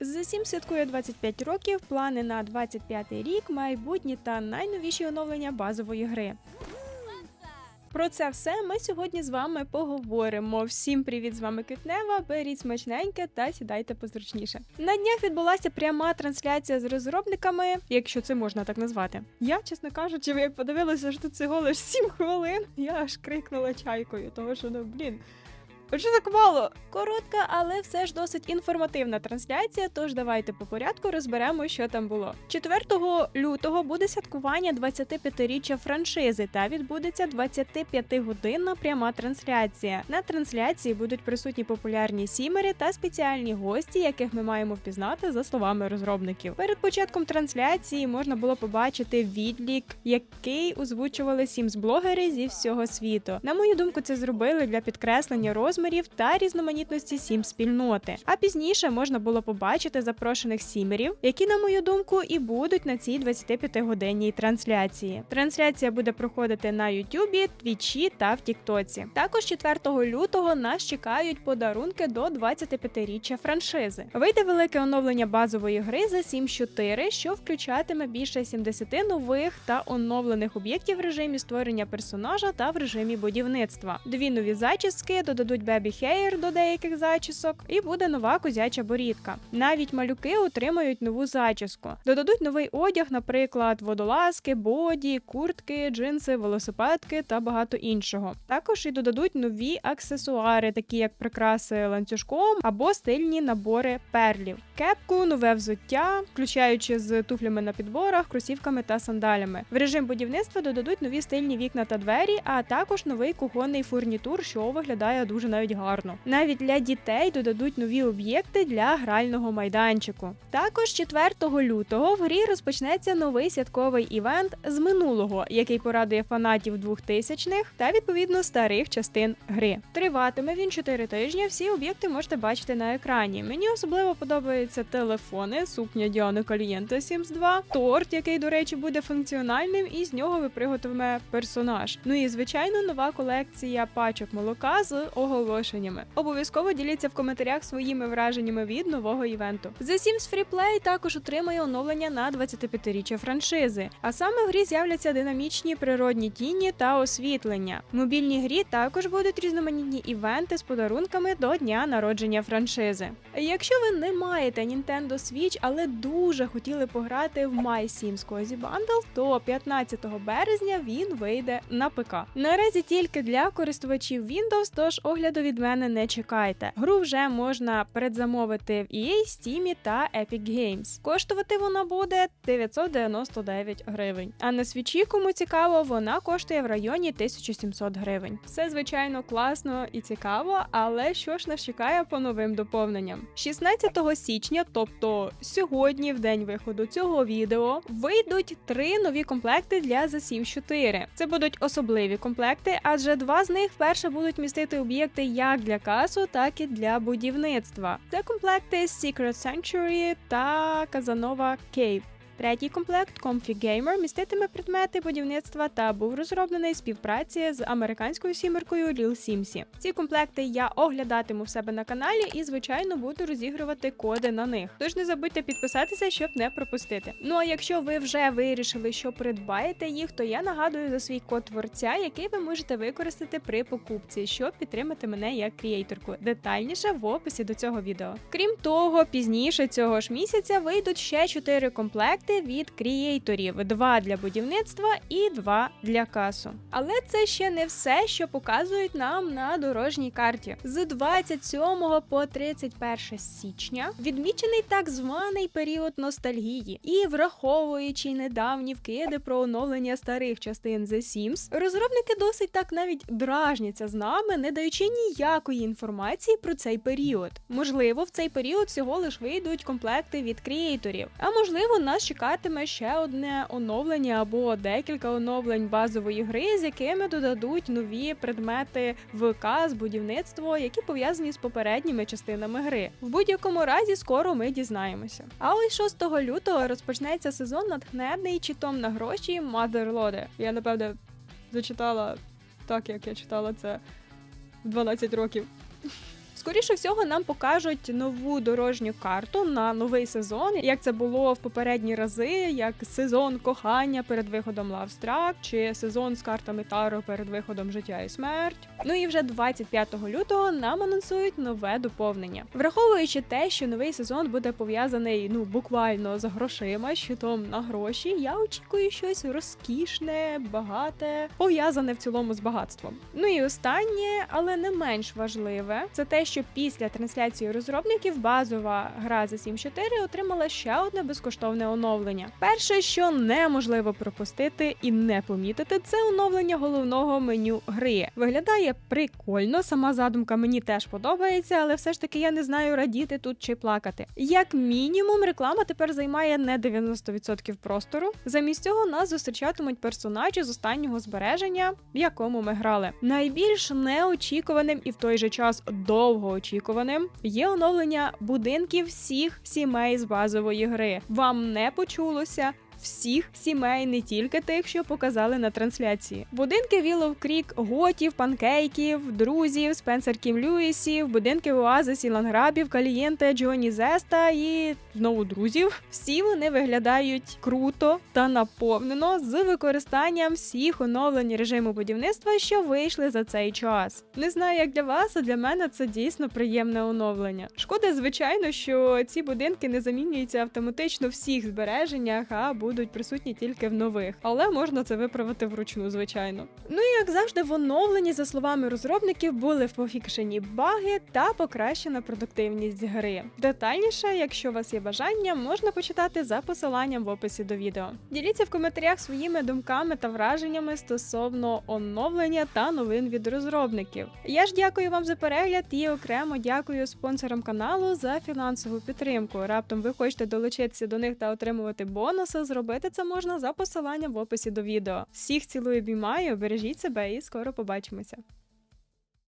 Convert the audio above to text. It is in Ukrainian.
The Sims святкує 25 років, плани на 25 рік, майбутні та найновіші оновлення базової гри. Про це все ми сьогодні з вами поговоримо. Всім привіт, з вами Квітнева. Беріть смачненьке та сідайте позручніше. На днях відбулася пряма трансляція з розробниками, якщо це можна так назвати. Я, чесно кажучи, як подивилася, що тут всього лиш 7 хвилин, я аж крикнула чайкою, того що ну блін. А так мало? Коротка, але все ж досить інформативна трансляція. Тож давайте по порядку розберемо, що там було. 4 лютого буде святкування 25-річчя франшизи та відбудеться 25-годинна пряма трансляція. На трансляції будуть присутні популярні сімери та спеціальні гості, яких ми маємо впізнати за словами розробників. Перед початком трансляції можна було побачити відлік, який озвучували сімс-блогери зі всього світу. На мою думку, це зробили для підкреслення розмірів та різноманітності сім спільноти. А пізніше можна було побачити запрошених сімерів, які, на мою думку, і будуть на цій 25-годинній трансляції. Трансляція буде проходити на Ютубі, Твічі та в Тіктоці. Також 4 лютого нас чекають подарунки до 25-річчя франшизи. Вийде велике оновлення базової гри за 7.4, що включатиме більше 70 нових та оновлених об'єктів в режимі створення персонажа та в режимі будівництва. Дві нові зачіски додадуть бебі хеєр до деяких зачісок, і буде нова козяча борідка. Навіть малюки отримають нову зачіску. Додадуть новий одяг, наприклад, водолазки, боді, куртки, джинси, велосипедки та багато іншого. Також і додадуть нові аксесуари, такі як прикраси ланцюжком або стильні набори перлів, кепку, нове взуття, включаючи з туфлями на підборах, кросівками та сандалями. В режим будівництва додадуть нові стильні вікна та двері, а також новий кухонний фурнітур, що виглядає дуже навіть гарно. Навіть для дітей додадуть нові об'єкти для грального майданчику. Також 4 лютого в грі розпочнеться новий святковий івент з минулого, який порадує фанатів 2000-х та відповідно старих частин гри. Триватиме він 4 тижні. Всі об'єкти можете бачити на екрані. Мені особливо подобаються телефони, сукня Діани Калієнта Sims 2, торт, який, до речі, буде функціональним, і з нього виприготиме персонаж. Ну і звичайно, нова колекція пачок молока з оголошеннями. Обов'язково діліться в коментарях своїми враженнями від нового івенту. The Sims Free Play також отримає оновлення на 25-річчя франшизи. А саме в грі з'являться динамічні природні тіні та освітлення. В мобільній грі також будуть різноманітні івенти з подарунками до дня народження франшизи. Якщо ви не маєте Nintendo Switch, але дуже хотіли пограти в My Sims Cozy Bundle, то 15 березня він вийде на ПК. Наразі тільки для користувачів Windows, тож огляду від мене не чекайте. Гру вже можна передзамовити в EA, Steam та Epic Games. Коштувати вона буде 999 гривень. А на свічі, кому цікаво, вона коштує в районі 1700 гривень. Все звичайно класно і цікаво, але що ж нас чекає по новим доповненням? 16 січня, тобто сьогодні, в день виходу цього відео, вийдуть три нові комплекти для The Sims 4. Це будуть особливі комплекти, адже два з них вперше будуть містити об'єкти як для касу, так і для будівництва. Це комплекти Secret Sanctuary та Казанова Cave. Третій комплект Comfy Gamer міститиме предмети будівництва та був розроблений в співпраці з американською сімеркою Lil Simsі. Ці комплекти я оглядатиму в себе на каналі і, звичайно, буду розігрувати коди на них. Тож не забудьте підписатися, щоб не пропустити. Ну а якщо ви вже вирішили, що придбаєте їх, то я нагадую за свій код творця, який ви можете використати при покупці, щоб підтримати мене як крієйторку. Детальніше в описі до цього відео. Крім того, пізніше цього ж місяця вийдуть ще 4 комплекти від крієйторів: два для будівництва і два для касу. Але це ще не все, що показують нам на дорожній карті. З 27 по 31 січня відмічений так званий період ностальгії, і враховуючи недавні вкиди про оновлення старих частин The Sims, розробники досить так навіть дражняться з нами, не даючи ніякої інформації про цей період. Можливо, в цей період всього лиш вийдуть комплекти від крієйторів, а можливо, нас чекатиме ще одне оновлення або декілька оновлень базової гри, з якими додадуть нові предмети ВК з будівництва, які пов'язані з попередніми частинами гри. В будь-якому разі скоро ми дізнаємося. А ось 6 лютого розпочнеться сезон натхнений читом на гроші Motherlode. Я напевне зачитала так, як я читала це в 12 років. Скоріше всього, нам покажуть нову дорожню карту на новий сезон, як це було в попередні рази, як сезон кохання перед виходом Struck, чи сезон з картами Таро перед виходом Життя і смерть. Ну і вже 25 лютого нам анонсують нове доповнення, враховуючи те, що новий сезон буде пов'язаний ну буквально з грошима, щитом на гроші. Я очікую щось розкішне, багате, пов'язане в цілому з багатством. Ну і останнє, але не менш важливе, це те, що після трансляції розробників базова гра за 7.4 отримала ще одне безкоштовне оновлення. Перше, що неможливо пропустити і не помітити, це оновлення головного меню гри. Виглядає прикольно, сама задумка мені теж подобається, але все ж таки я не знаю радіти тут чи плакати. Як мінімум, реклама тепер займає не 90% простору. Замість цього нас зустрічатимуть персонажі з останнього збереження, в якому ми грали. Найбільш неочікуваним і в той же час довгоочікуваним є оновлення будинків всіх сімей з базової гри. Вам не почулося. Всіх сімей, не тільки тих, що показали на трансляції. Будинки Willow Creek, готів, панкейків, друзів, Спенсер Кім Льюісів, будинки Оазисі, Ланграбів, Калієнте, Джоні Зеста і знову друзів. Всі вони виглядають круто та наповнено з використанням всіх оновлень режиму будівництва, що вийшли за цей час. Не знаю, як для вас, а для мене це дійсно приємне оновлення. Шкода, звичайно, що ці будинки не замінюються автоматично в всіх збереженнях, а будуть присутні тільки в нових, але можна це виправити вручну, звичайно. Ну і як завжди, в оновленні, за словами розробників, були пофікшені баги та покращена продуктивність гри. Детальніше, якщо у вас є бажання, можна почитати за посиланням в описі до відео. Діліться в коментарях своїми думками та враженнями стосовно оновлення та новин від розробників. Я ж дякую вам за перегляд і окремо дякую спонсорам каналу за фінансову підтримку. Раптом ви хочете долучитися до них та отримувати бонуси. Зробити це можна за посиланням в описі до відео. Всіх цілую обіймаю, бережіть себе і скоро побачимося.